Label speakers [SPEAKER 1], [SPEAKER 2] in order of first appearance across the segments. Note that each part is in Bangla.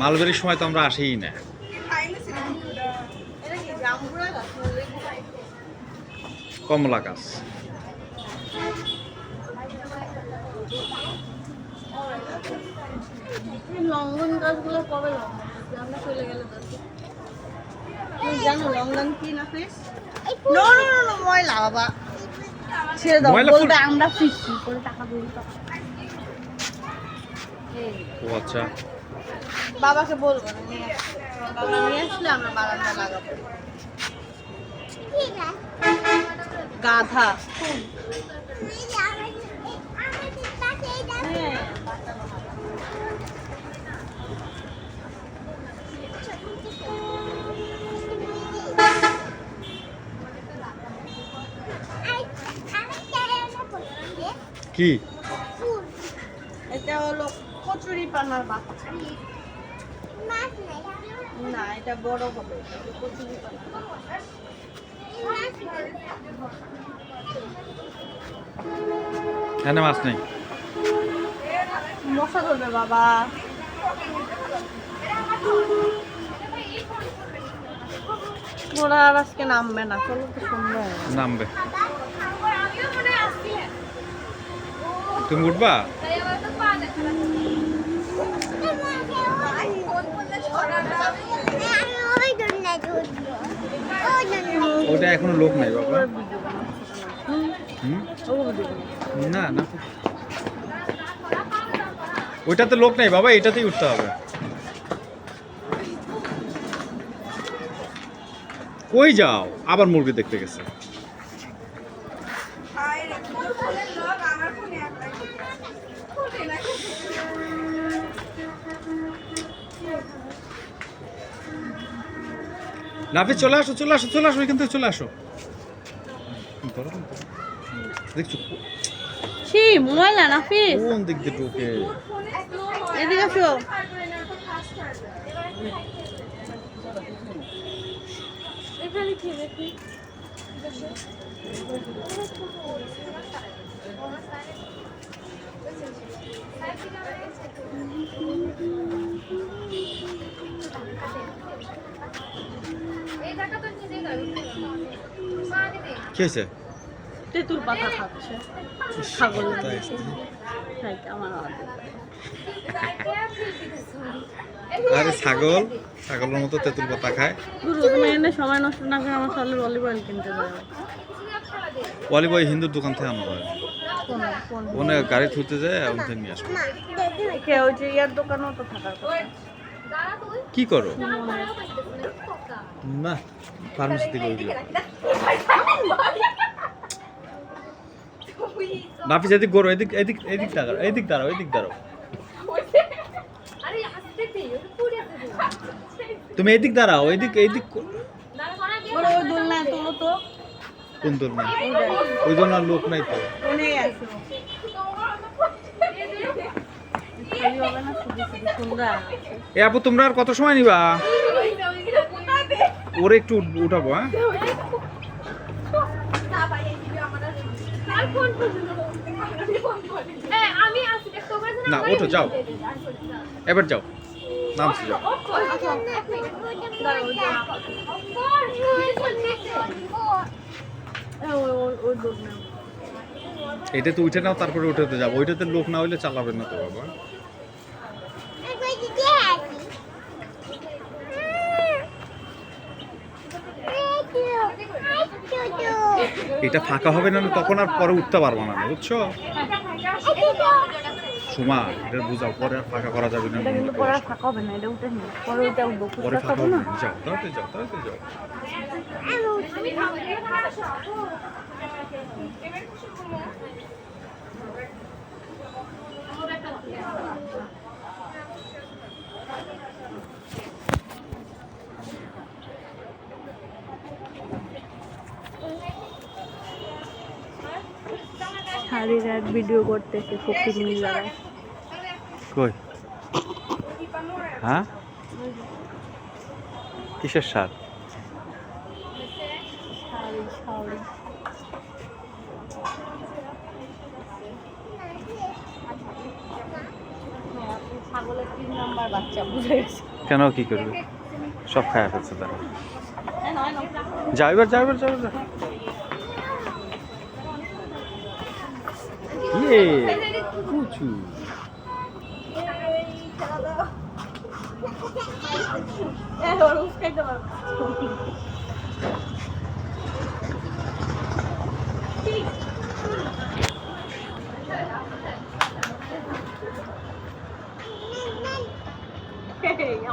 [SPEAKER 1] মালবেরির সময় তো আমরা আসিই না
[SPEAKER 2] এটা কি জামগুড়া গাছ না লেবু গাছ?
[SPEAKER 1] কমলা গাছ।
[SPEAKER 2] লঙ্ঘন গাছগুলো কবে আমরা চলে গেলে জানো লঙ্ঘন কি না ফিস নো নো নো নো ময়লা বাবা। ছেড়ে দাও বলবে আমরা ফিসি করে টাকা দিই
[SPEAKER 1] ও আচ্ছা।
[SPEAKER 2] বাবাকে বলব না নিয়ে আসলে আমরা বারান্দা লাগাবো। গাধা। হ্যাঁ
[SPEAKER 1] কি?
[SPEAKER 2] এটা হলো কচুরি পানার বাচ্চা। না এটা বড় হবে। কচুরি পানার বাচ্চা।
[SPEAKER 1] এখানে মাছ নেই।
[SPEAKER 2] মশা ধরবে বাবা। ওরা আর আজকে নামবে না চলো তো সুন্দর
[SPEAKER 1] নামবে। তুমি উঠবা? ওটা এখনও লোক নাই বাবা। না না। ওইটাতে লোক নাই বাবা, এটাতেই উঠতে হবে। কই যাও? আবার মুরগি দেখতে গেছে। নাফি চলে আসো চলে আসো চলে আসো এখান থেকে চলে আসো। দেখছ?
[SPEAKER 2] ছি ময়লা না ফিস
[SPEAKER 1] কোন দিক দিয়ে ঢুকে?
[SPEAKER 2] এদিকে আসো। এখানে কি দেখি
[SPEAKER 1] কি হয়েছে
[SPEAKER 2] তেঁতুল পাতা খাচ্ছে ছাগল আওয়াজ
[SPEAKER 1] আরে ছাগল ছাগলের মতো তেঁতুল পাতা খায়।
[SPEAKER 2] সময় নষ্ট না করে আমার সালে ভলিবল কিনতে যাবে।
[SPEAKER 1] ওয়ালি বয় হিন্দুর দোকান থেকে আনা হয় ওখানে গাড়ি থুতে যায় ওখান থেকে নিয়ে আসব।
[SPEAKER 2] কে ওই যে ইয়ার দোকানও তো থাকার কথা।
[SPEAKER 1] কি করো? না ফার্মেসি থেকে ওইগুলো নাফিস, এদিক গরো, এদিক এদিক এদিক দাঁড়াও এদিক দাঁড়াও এদিক দাঁড়াও। তুমি এদিক দাঁড়াও, এদিক এদিক কোন দল নাই ওই আর লোক নাই তো। এ আপু তোমরা আর কত সময় নিবা? ওরে একটু উঠাবো হ্যাঁ? না ওঠো যাও। এবার যাও। নামছি যাও।
[SPEAKER 2] ওই ওই ওই দোলনায়
[SPEAKER 1] এটা তো উঠে নাও তারপরে উঠে যাব। ওইটাতে লোক না হইলে চালাবে না তো বাবা। এটা ফাঁকা হবে না তখন আর পরে উঠতে পারব না বুঝছ? সুমা এটা বুঝাও পরে আর ফাঁকা করা যাবে না
[SPEAKER 2] পরে ফাঁকা হবে না এটা উঠে নি পরে উঠবো
[SPEAKER 1] পরে ফাঁকা হবে
[SPEAKER 2] না?
[SPEAKER 1] না। যাও তাড়াতাড়ি যাও তাড়াতাড়ি যাও।
[SPEAKER 2] সারি রাত ভিডিও করতেছে ফকির মিলারা
[SPEAKER 1] কই? হ্যাঁ? কিসের সার কেন কি করবে? সব খায় ফেলছে তারা।
[SPEAKER 2] হ্যাঁ, নয় নয়
[SPEAKER 1] যাও এবার যাও এবার যাও এবার যাও। ইয়ে কুচু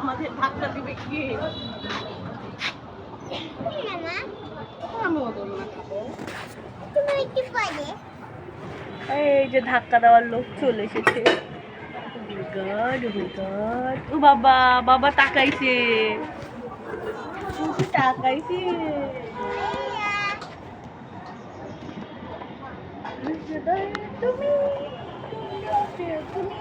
[SPEAKER 2] আমাদের ধাক্কা দিবে কি? আমিও দেবো না খাব এই যে ধাক্কা দেওয়ার লোক চলে এসেছে oh ও বাবা বাবা তাকাইছে তাকাইছে তুমি তুমি